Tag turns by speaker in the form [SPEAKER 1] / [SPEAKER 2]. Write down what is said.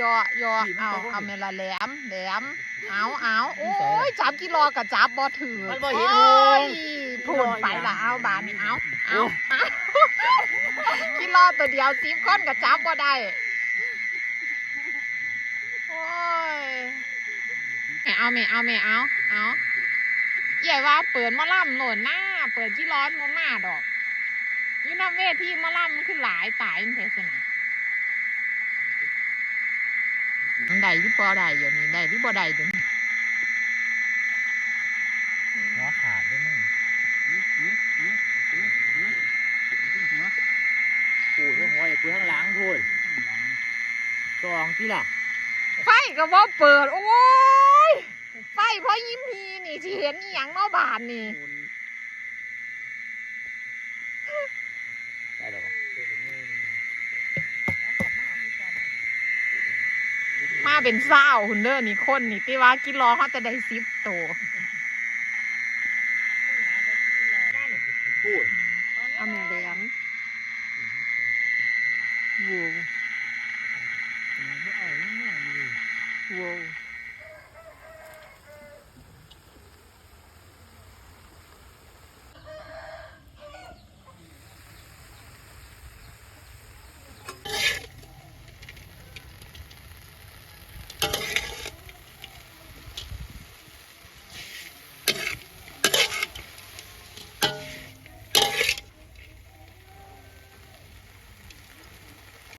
[SPEAKER 1] ยอยอเอาเอาเมละแหลมแหลมเอาเอาโอ้ยจับกิโลกับจับบ่ถือ
[SPEAKER 2] มันบ่เห็น
[SPEAKER 1] โอ้ย
[SPEAKER 2] หุง
[SPEAKER 1] พูดไปละเอาบานนี่เอาเอาเอากิโลตัวเดียวสิบคนกับจับบ่ได้โอ้ยแม่เอาแม่เอาแม่เอาเอาใหญ่ว่าเปิดหมะล่ำโหล่นหน้า เปิดที่ร้อนมามาดอกอยูน้ำเวทีหมะล่ำมันคือหลายตายมันเทศนา ได้หรือบ่ได้อยู่นี่ได้หรือบ่ได้เดูนี่
[SPEAKER 2] หัวขาดด้วยมึงปูทั้งหัวอย่าปูทั้งหลังพูดสองที่ล่ะ
[SPEAKER 1] ไฟก็บ่เปิด โอ้ย ไฟเพราะยิ้มพีนี่ที่เห็นอีหยังเนอบานนี่
[SPEAKER 2] ได้หรอ
[SPEAKER 1] มา เป็นเศร้าหุ่นเด้อนี่คนนี่ที่ว่ากิโลเขาจะได้ซิปโต
[SPEAKER 2] พูด
[SPEAKER 1] เอาแม่แหลมว้วว้ว